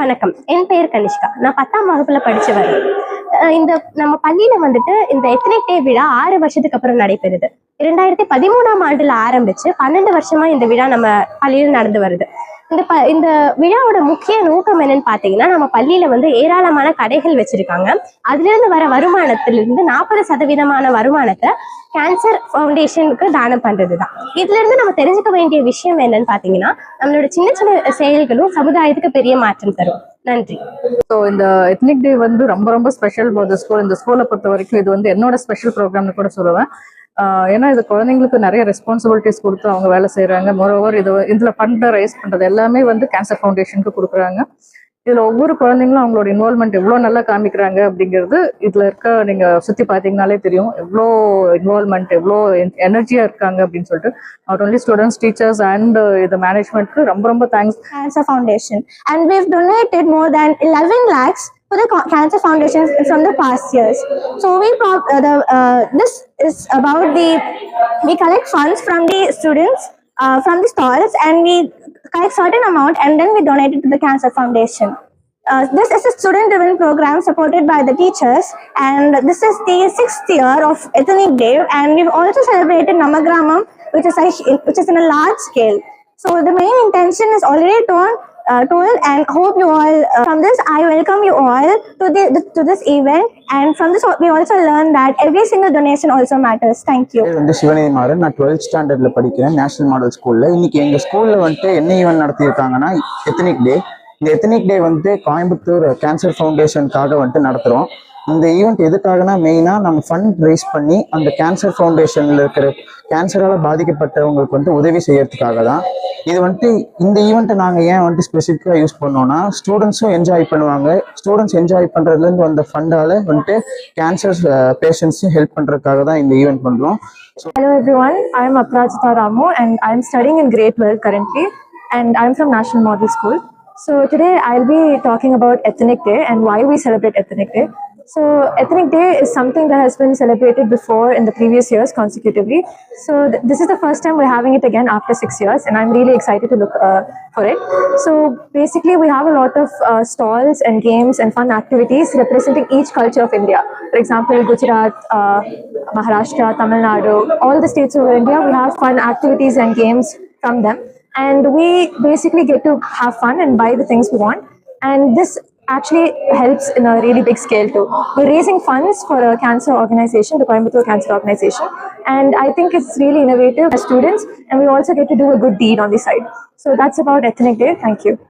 வணக்கம். என் பெயர் கனிஷ்கா. நான் பத்தாம் வகுப்புல படிச்சு வரேன். இந்த நம்ம பள்ளியில வந்துட்டு இந்த எத்தனை டே விழா ஆறு வருஷத்துக்கு அப்புறம் நடைபெறுது? இரண்டாயிரத்தி பதிமூணாம் ஆண்டுல ஆரம்பிச்சு பன்னெண்டு வருஷமா இந்த விழா நம்ம பள்ளியில நடந்து வருது. இந்த ப இந்த விழாவோட முக்கிய நோக்கம் என்னன்னு பாத்தீங்கன்னா நம்ம பள்ளியில வந்து ஏராளமான கடைகள் வச்சிருக்காங்க. அதுல இருந்து வர வருமானத்திலிருந்து நாற்பது சதவீதமான வருமானத்தை கேன்சர் ஃபவுண்டேஷனுக்கு தானம் பண்றதுதான். இதுல இருந்து நம்ம தெரிஞ்சுக்க வேண்டிய விஷயம் என்னன்னு பாத்தீங்கன்னா நம்மளோட சின்ன சின்ன செயல்களும் சமுதாயத்துக்கு பெரிய மாற்றம் தரும். நன்றி. ஸோ இந்த எத்னிக் டே வந்து ரொம்ப ரொம்ப ஸ்பெஷல் ஃபார் த ஸ்கூல் இந்த ஸ்கூலை பொறுத்த வரைக்கும் இது வந்து என்னோட ஸ்பெஷல் ப்ரோக்ராம்னு கூட சொல்லுவேன். ஏன்னா இது குழந்தைங்களுக்கு நிறைய ரெஸ்பான்சிபிலிட்டிஸ் கொடுத்து அவங்க வேலை செய்கிறாங்க மொரோவர் இது இதில் ஃபண்டை ரைஸ் பண்ணுறது எல்லாமே வந்து கேன்சர் ஃபவுண்டேஷனுக்கு கொடுக்குறாங்க. இதில் ஒவ்வொரு குழந்தைங்களும் அவங்களோட இன்வால்மெண்ட் எவ்வளோ நல்லா காமிக்கிறாங்க அப்படிங்கிறது இதில் இருக்க நீங்கள் சுற்றி பார்த்தீங்கனாலே தெரியும். எவ்வளோ இன்வால்மெண்ட் எவ்வளோ எனர்ஜியாக இருக்காங்க அப்படின்னு சொல்லிட்டு. Not only students teachers and இது மேனேஜ்மெண்ட்க்கு ரொம்ப ரொம்ப thanks foundation and and we've donated more than 11 for the Cancer Foundation from the past years. So we uh, the uh, this is about the we collect funds from the students uh, from the stalls, and we collect certain amount, and then we donate it to the Cancer Foundation. Uh, this is a student-driven program supported by the teachers, and this is the sixth year of Ethnic Day, and we've also celebrated Namagramam, which is a, which is in a large scale. So the main intention is already told, uh, tool and hope you all, uh, from this I welcome you all to, the, to this event. And from this we also learn that every single donation also matters. Thank you. வந்து சிவநிதி மாறன். நான் twelfth ஸ்டாண்டர்ட்ல படிக்கிறேன். National model ஸ்கூல்ல இன்னைக்கு எங்க ஸ்கூல்ல வந்து என்ன ஈவெண்ட் நடத்தியிருக்காங்கன்னா எத்தனிக் டே இந்த எத்தனிக் டே வந்து கோயம்புத்தூர் கேன்சர் ஃபவுண்டேஷனுக்காக வந்துட்டு நடத்துறோம். இந்த ஈவெண்ட் எதுக்காகனா மெயினாக நம்ம ஃபண்ட் ரைஸ் பண்ணி அந்த கேன்சர் ஃபவுண்டேஷனில் இருக்கிற கேன்சரால் பாதிக்கப்பட்டவங்களுக்கு வந்து உதவி செய்யறதுக்காக தான். இது வந்துட்டு இந்த ஈவெண்ட்டை நாங்கள் ஏன் வந்துட்டு ஸ்பெசிஃபிக்காக யூஸ் பண்ணோம்னா ஸ்டூடெண்ட்ஸும் என்ஜாய் பண்ணுவாங்க. ஸ்டூடெண்ட்ஸ் என்ஜாய் பண்ணுறதுலேருந்து வந்த ஃபண்டால் வந்துட்டு கேன்சர் பேஷண்ட்ஸும் ஹெல்ப் பண்ணுறதுக்காக தான் இந்த ஈவெண்ட் பண்ணுறோம் hello everyone I am Aprajita Ramu and I am studying in grade 12 currently and I am from national model school So today I'll be talking about Ethnic Day and why we celebrate Ethnic Day. So Ethnic Day is something that has been celebrated before in the previous years consecutively. So th- this is the first time we're having it again after six years and I'm really excited to look uh, for it. So basically we have a lot of uh, stalls and games and fun activities representing each culture of India. For example, Gujarat, uh, Maharashtra, Tamil Nadu, all the states over India, we have fun activities and games from them. And we basically get to have fun and buy the things we want. And this actually helps in a really big scale too. We're raising funds for a cancer organization, the Coimbatore Cancer Organization. And I think it's really innovative as students. And we also get to do a good deed on the side. So that's about Ethnic Day. Thank you.